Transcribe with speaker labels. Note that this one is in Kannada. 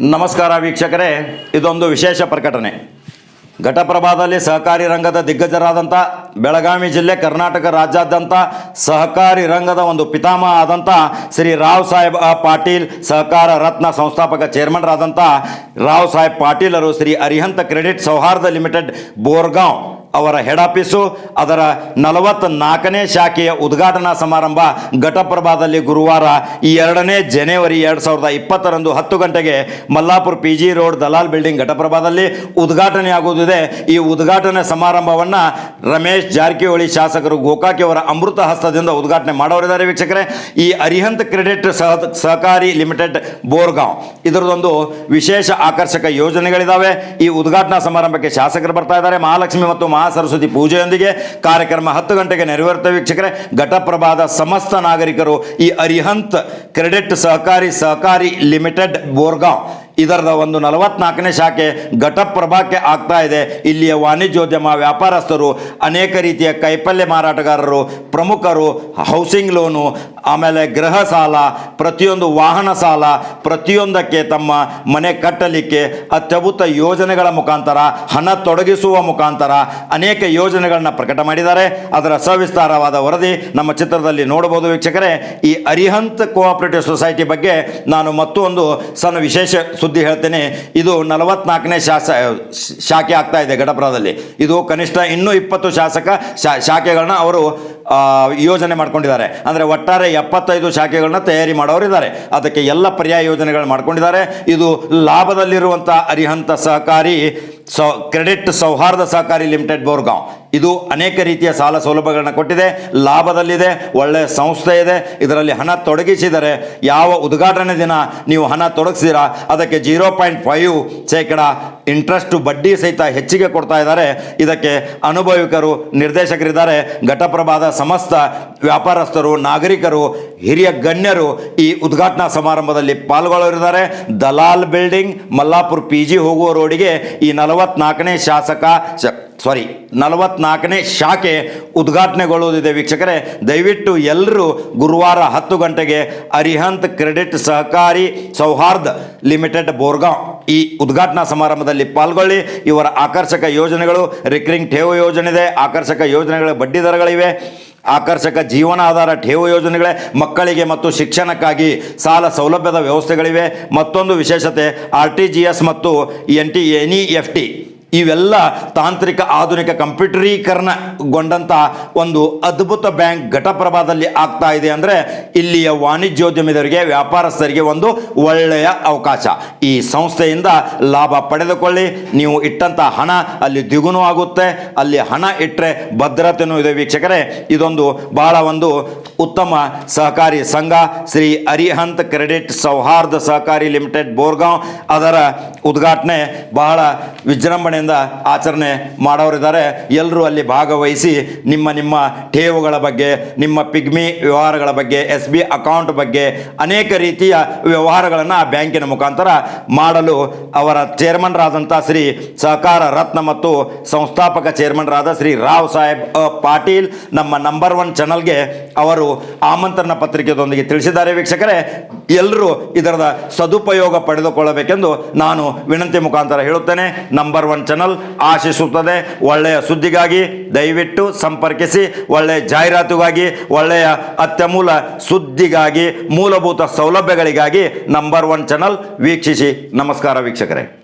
Speaker 1: ನಮಸ್ಕಾರ ವೀಕ್ಷಕರೇ, ಇದೊಂದು ವಿಶೇಷ ಪ್ರಕಟಣೆ. ಘಟಪ್ರಭಾದಲ್ಲಿ ಸಹಕಾರಿ ರಂಗದ ದಿಗ್ಗಜರಾದಂಥ ಬೆಳಗಾವಿ ಜಿಲ್ಲೆ ಕರ್ನಾಟಕ ರಾಜ್ಯಾದ್ಯಂತ ಸಹಕಾರಿ ರಂಗದ ಒಂದು ಪಿತಾಮಹ ಆದಂಥ ಶ್ರೀ ರಾವ್ ಸಾಹೇಬ್ ಪಾಟೀಲ್, ಸಹಕಾರ ರತ್ನ ಸಂಸ್ಥಾಪಕ ಚೇರ್ಮನ್ರಾದಂಥ ರಾವ್ ಸಾಹೇಬ್ ಪಾಟೀಲರು ಶ್ರೀ ಅರಿಹಂತ ಕ್ರೆಡಿಟ್ ಸೌಹಾರ್ದ ಲಿಮಿಟೆಡ್, ಬೋರ್ಗಾಂವ್. ಅವರ ಹೆಡ್ ಆಫೀಸು ಅದರ ನಲವತ್ತ ನಾಲ್ಕನೇ ಶಾಖೆಯ ಉದ್ಘಾಟನಾ ಸಮಾರಂಭ ಘಟಪ್ರಭಾದಲ್ಲಿ ಗುರುವಾರ ಈ ಎರಡನೇ ಜನವರಿ ಎರಡು ಸಾವಿರದ ಇಪ್ಪತ್ತರಂದು ಹತ್ತು ಗಂಟೆಗೆ Mallapur P G road Dalal building ಘಟಪ್ರಭಾದಲ್ಲಿ ಉದ್ಘಾಟನೆಯಾಗುವುದಿದೆ ಈ ಉದ್ಘಾಟನೆ ಸಮಾರಂಭವನ್ನು ರಮೇಶ್ ಜಾರಕಿಹೊಳಿ ಶಾಸಕರು ಗೋಕಾಕಿಯವರ ಅಮೃತ ಹಸ್ತದಿಂದ ಉದ್ಘಾಟನೆ ಮಾಡೋರಿದ್ದಾರೆ ವೀಕ್ಷಕರೇ. ಈ ಅರಿಹಂತ್ ಕ್ರೆಡಿಟ್ ಸಹ ಸಹಕಾರಿ ಲಿಮಿಟೆಡ್ ಬೋರ್ಗಾಂವ್ ಇದರದೊಂದು ವಿಶೇಷ ಆಕರ್ಷಕ ಯೋಜನೆಗಳಿದ್ದಾವೆ ಈ ಉದ್ಘಾಟನಾ ಸಮಾರಂಭಕ್ಕೆ ಶಾಸಕರು ಬರ್ತಾ ಇದ್ದಾರೆ. ಮಹಾಲಕ್ಷ್ಮಿ ಮತ್ತು ಮಹಾಸರಸ್ವತಿ ಪೂಜೆಯೊಂದಿಗೆ ಕಾರ್ಯಕ್ರಮ ಹತ್ತು ಗಂಟೆಗೆ ನೆರವೇರುತ್ತೆ ವೀಕ್ಷಕರೇ, ಘಟಪ್ರಭಾದ ಸಮಸ್ತ ನಾಗರಿಕರು ಈ ಅರಿಹಂತ್ ಕ್ರೆಡಿಟ್ ಸಹಕಾರಿ ಸಹಕಾರಿ ಲಿಮಿಟೆಡ್ ಬೋರ್ಗಾಂವ್ ಇದರದ ಒಂದು ನಲವತ್ನಾಲ್ಕನೇ ಶಾಖೆ ಘಟಪ್ರಭಾಕ್ಕೆ ಆಗ್ತಾ ಇದೆ. ಇಲ್ಲಿಯ ವಾಣಿಜ್ಯೋದ್ಯಮ ವ್ಯಾಪಾರಸ್ಥರು, ಅನೇಕ ರೀತಿಯ ಕೈಪಲ್ಯ ಮಾರಾಟಗಾರರು, ಪ್ರಮುಖರು ಹೌಸಿಂಗ್ ಲೋನು ಆಮೇಲೆ ಗೃಹ ಸಾಲ, ಪ್ರತಿಯೊಂದು ವಾಹನ ಸಾಲ, ಪ್ರತಿಯೊಂದಕ್ಕೆ ತಮ್ಮ ಮನೆ ಕಟ್ಟಲಿಕ್ಕೆ ಅತ್ಯಭುತ ಯೋಜನೆಗಳ ಮುಖಾಂತರ, ಹಣ ತೊಡಗಿಸುವ ಮುಖಾಂತರ ಅನೇಕ ಯೋಜನೆಗಳನ್ನು ಪ್ರಕಟ ಮಾಡಿದ್ದಾರೆ. ಅದರ ಸವಿಸ್ತಾರವಾದ ವರದಿ ನಮ್ಮ ಚಿತ್ರದಲ್ಲಿ ನೋಡಬಹುದು ವೀಕ್ಷಕರೇ. ಈ ಅರಿಹಂತ್ ಕೋಆಪರೇಟಿವ್ ಸೊಸೈಟಿ ಬಗ್ಗೆ ನಾನು ಮತ್ತೊಂದು ಸಣ್ಣ ವಿಶೇಷ ಸುದ್ದಿ ಹೇಳ್ತೇನೆ, ಇದು ನಲವತ್ನಾಲ್ಕನೇ ಶಾಸ, ಶಾಖೆ ಆಗ್ತಾ ಇದೆ ಘಟಪ್ರದಲ್ಲಿ ಇದು ಕನಿಷ್ಠ ಇನ್ನೂ ಇಪ್ಪತ್ತು ಶಾಸಕ ಶಾಖೆಗಳನ್ನ ಅವರು ಯೋಜನೆ ಮಾಡ್ಕೊಂಡಿದ್ದಾರೆ. ಅಂದರೆ ಒಟ್ಟಾರೆ ಎಪ್ಪತ್ತೈದು ಶಾಖೆಗಳನ್ನ ತಯಾರಿ ಮಾಡೋರಿದ್ದಾರೆ ಅದಕ್ಕೆ ಎಲ್ಲ ಪರ್ಯಾಯ ಯೋಜನೆಗಳು ಮಾಡ್ಕೊಂಡಿದ್ದಾರೆ. ಇದು ಲಾಭದಲ್ಲಿರುವಂಥ ಅರಿಹಂತ ಸಹಕಾರಿ ಸೌ, ಕ್ರೆಡಿಟ್ ಸೌಹಾರ್ದ ಸಹಕಾರಿ ಲಿಮಿಟೆಡ್ ಬೋರ್ಗಾಂವ್. ಇದು ಅನೇಕ ರೀತಿಯ ಸಾಲ ಸೌಲಭ್ಯಗಳನ್ನ ಕೊಟ್ಟಿದೆ, ಲಾಭದಲ್ಲಿದೆ ಒಳ್ಳೆಯ ಸಂಸ್ಥೆ ಇದೆ. ಇದರಲ್ಲಿ ಹಣ ತೊಡಗಿಸಿದರೆ ಯಾವ ಉದ್ಘಾಟನೆ ದಿನ ನೀವು ಹಣ ತೊಡಗಿಸಿದಿರಾ? ಅದಕ್ಕೆ ಜೀರೋ ಪಾಯಿಂಟ್ ಫೈವ್ ಶೇಕಡ ಇಂಟ್ರೆಸ್ಟು ಬಡ್ಡಿ ಸಹಿತ ಹೆಚ್ಚಿಗೆ ಕೊಡ್ತಾ ಇದ್ದಾರೆ. ಇದಕ್ಕೆ ಅನುಭವಿಕರು, ನಿರ್ದೇಶಕರಿದ್ದಾರೆ. ಘಟಪ್ರಭಾದ ಸಮಸ್ತ ವ್ಯಾಪಾರಸ್ಥರು, ನಾಗರಿಕರು ಹಿರಿಯ ಗಣ್ಯರು ಈ ಉದ್ಘಾಟನಾ ಸಮಾರಂಭದಲ್ಲಿ ಪಾಲ್ಗೊಳ್ಳಲಿದ್ದಾರೆ. Dalal building, Mallapur P G ಹೋಗುವ ರೋಡಿಗೆ ಈ ನಲವತ್ನಾಲ್ಕನೇ ಶಾಸಕ ಸಾರಿ ನಲವತ್ನಾಲ್ಕನೇ ಶಾಖೆ ಉದ್ಘಾಟನೆಗೊಳ್ಳುವುದಿದೆ ವೀಕ್ಷಕರೇ, ದಯವಿಟ್ಟು ಎಲ್ಲರೂ ಗುರುವಾರ ಹತ್ತು ಗಂಟೆಗೆ ಅರಿಹಂತ್ ಕ್ರೆಡಿಟ್ ಸಹಕಾರಿ ಸೌಹಾರ್ದ ಲಿಮಿಟೆಡ್ ಬೋರ್ಗಾಂವ್ ಈ ಉದ್ಘಾಟನಾ ಸಮಾರಂಭದಲ್ಲಿ ಪಾಲ್ಗೊಳ್ಳಿ. ಇವರ ಆಕರ್ಷಕ ಯೋಜನೆಗಳು, ರಿಕರಿಂಗ್ ಠೇವು ಯೋಜನೆ ಇದೆ, ಆಕರ್ಷಕ ಯೋಜನೆಗಳ ಬಡ್ಡಿ ದರಗಳಿವೆ. ಆಕರ್ಷಕ ಜೀವನಾಧಾರ ಠೇವು ಯೋಜನೆಗಳೇ ಮಕ್ಕಳಿಗೆ ಮತ್ತು ಶಿಕ್ಷಣಕ್ಕಾಗಿ ಸಾಲ ಸೌಲಭ್ಯದ ವ್ಯವಸ್ಥೆಗಳಿವೆ. ಮತ್ತೊಂದು ವಿಶೇಷತೆ ಆರ್ ಮತ್ತು N T N F T ಇವೆಲ್ಲ ತಾಂತ್ರಿಕ ಆಧುನಿಕ ಕಂಪ್ಯೂಟರೀಕರಣಗೊಂಡಂಥ ಒಂದು ಅದ್ಭುತ ಬ್ಯಾಂಕ್ ಘಟಪ್ರಭಾದಲ್ಲಿ ಆಗ್ತಾ ಇದೆ ಅಂದರೆ ಇಲ್ಲಿಯ ವಾಣಿಜ್ಯೋದ್ಯಮಿದರಿಗೆ ವ್ಯಾಪಾರಸ್ಥರಿಗೆ ಒಂದು ಒಳ್ಳೆಯ ಅವಕಾಶ. ಈ ಸಂಸ್ಥೆಯಿಂದ ಲಾಭ ಪಡೆದುಕೊಳ್ಳಿ. ನೀವು ಇಟ್ಟಂಥ ಹಣ ಅಲ್ಲಿ ದ್ವಿಗುಣ ಆಗುತ್ತೆ. ಅಲ್ಲಿ ಹಣ ಇಟ್ಟರೆ ಭದ್ರತೆಯೂ ಇದೆ ವೀಕ್ಷಕರೇ. ಇದೊಂದು ಬಹಳ ಒಂದು ಉತ್ತಮ ಸಹಕಾರಿ ಸಂಘ. ಶ್ರೀ ಅರಿಹಂತ್ ಕ್ರೆಡಿಟ್ ಸೌಹಾರ್ದ ಸಹಕಾರಿ ಲಿಮಿಟೆಡ್ ಬೋರ್ಗಾಂವ್ ಅದರ ಉದ್ಘಾಟನೆ ಬಹಳ ಆಚರಣೆ ಮಾಡೋರಿದ್ದಾರೆ. ಎಲ್ಲರೂ ಅಲ್ಲಿ ಭಾಗವಹಿಸಿ ನಿಮ್ಮ ನಿಮ್ಮ ಠೇವುಗಳ ಬಗ್ಗೆ, ನಿಮ್ಮ ಪಿಗ್ಮಿ ವ್ಯವಹಾರಗಳ ಬಗ್ಗೆ ಎಸ್ ಬಿ ಅಕೌಂಟ್ ಬಗ್ಗೆ ಅನೇಕ ರೀತಿಯ ವ್ಯವಹಾರಗಳನ್ನು ಆ ಬ್ಯಾಂಕಿನ ಮುಖಾಂತರ ಮಾಡಲು ಅವರ ಚೇರ್ಮನ್ರಾದಂಥ ಶ್ರೀ ಸಹಕಾರ ರತ್ನ ಮತ್ತು ಸಂಸ್ಥಾಪಕ ಚೇರ್ಮನ್ರಾದ ಶ್ರೀ ರಾವ್ ಸಾಹೇಬ್ ಪಾಟೀಲ್ ನಮ್ಮ ನಂಬರ್ ಒನ್ ಚಾನಲ್ಗೆ ಅವರು ಆಮಂತ್ರಣ ಪತ್ರಿಕೆಯೊಂದಿಗೆ ತಿಳಿಸಿದ್ದಾರೆ. ವೀಕ್ಷಕರೇ ಎಲ್ಲರೂ ಇದರದ ಸದುಪಯೋಗ ಪಡೆದುಕೊಳ್ಳಬೇಕೆಂದು ನಾನು ವಿನಂತಿ ಮುಖಾಂತರ ಹೇಳುತ್ತೇನೆ. ನಂಬರ್ ಒನ್ ಚಾನಲ್ ಆಶಿಸುತ್ತದೆ. ಒಳ್ಳೆಯ ಸುದ್ದಿಗಾಗಿ ದಯವಿಟ್ಟು ಸಂಪರ್ಕಿಸಿ. ಒಳ್ಳೆಯ ಜಾಹೀರಾತುಗಾಗಿ, ಒಳ್ಳೆಯ ಅತ್ಯಮೂಲ ಸುದ್ದಿಗಾಗಿ, ಮೂಲಭೂತ ಸೌಲಭ್ಯಗಳಿಗಾಗಿ ನಂಬರ್ ಒನ್ ಚಾನಲ್ ವೀಕ್ಷಿಸಿ. ನಮಸ್ಕಾರ ವೀಕ್ಷಕರೇ.